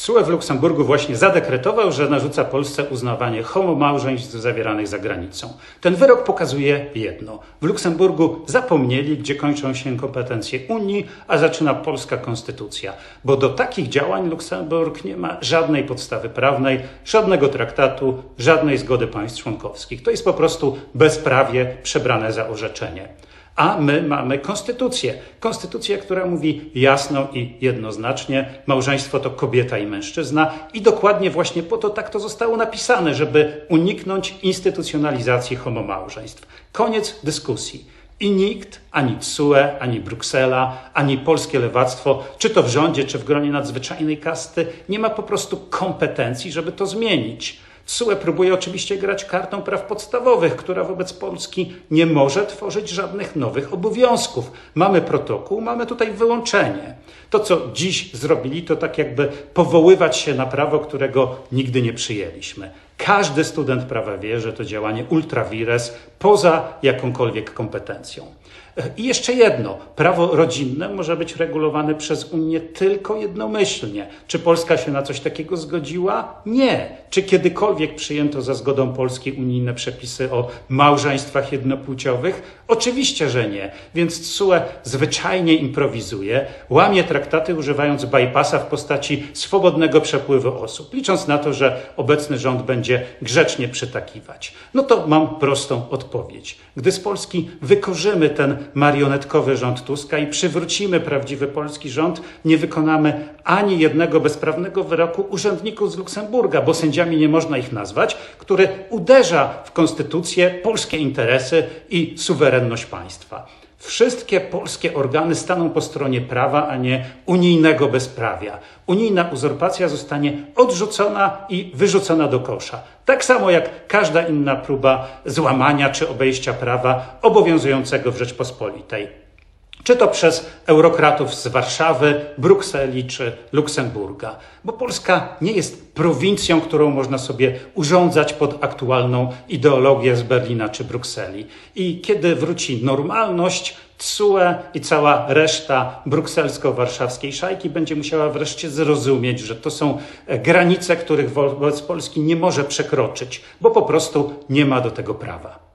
TSUE w Luksemburgu właśnie zadekretował, że narzuca Polsce uznawanie homomałżeństw zawieranych za granicą. Ten wyrok pokazuje jedno. W Luksemburgu zapomnieli, gdzie kończą się kompetencje Unii, a zaczyna polska konstytucja. Bo do takich działań Luksemburg nie ma żadnej podstawy prawnej, żadnego traktatu, żadnej zgody państw członkowskich. To jest po prostu bezprawie przebrane za orzeczenie. A my mamy konstytucję. Konstytucję, która mówi jasno i jednoznacznie: małżeństwo to kobieta i mężczyzna, i dokładnie właśnie po to tak to zostało napisane, żeby uniknąć instytucjonalizacji homomałżeństw. Koniec dyskusji. I nikt, ani TSUE, ani Bruksela, ani polskie lewactwo, czy to w rządzie, czy w gronie nadzwyczajnej kasty, nie ma po prostu kompetencji, żeby to zmienić. TSUE próbuje oczywiście grać kartą praw podstawowych, która wobec Polski nie może tworzyć żadnych nowych obowiązków. Mamy protokół, mamy tutaj wyłączenie. To, co dziś zrobili, to tak jakby powoływać się na prawo, którego nigdy nie przyjęliśmy. Każdy student prawa wie, że to działanie ultra vires poza jakąkolwiek kompetencją. I jeszcze jedno. Prawo rodzinne może być regulowane przez Unię tylko jednomyślnie. Czy Polska się na coś takiego zgodziła? Nie. Czy kiedykolwiek przyjęto za zgodą Polski unijne przepisy o małżeństwach jednopłciowych? Oczywiście, że nie. Więc TSUE zwyczajnie improwizuje, łamie traktaty używając bypassa w postaci swobodnego przepływu osób, licząc na to, że obecny rząd będzie grzecznie przytakiwać. No to mam prostą odpowiedź. Gdy z Polski wykorzymy ten marionetkowy rząd Tuska i przywrócimy prawdziwy polski rząd, nie wykonamy ani jednego bezprawnego wyroku urzędników z Luksemburga, bo sędziami nie można ich nazwać, który uderza w konstytucję, polskie interesy i suwerenność państwa. Wszystkie polskie organy staną po stronie prawa, a nie unijnego bezprawia. Unijna uzurpacja zostanie odrzucona i wyrzucona do kosza. Tak samo jak każda inna próba złamania czy obejścia prawa obowiązującego w Rzeczpospolitej. Czy to przez eurokratów z Warszawy, Brukseli czy Luksemburga. Bo Polska nie jest prowincją, którą można sobie urządzać pod aktualną ideologię z Berlina czy Brukseli. I kiedy wróci normalność, TSUE i cała reszta brukselsko-warszawskiej szajki będzie musiała wreszcie zrozumieć, że to są granice, których wobec Polski nie może przekroczyć, bo po prostu nie ma do tego prawa.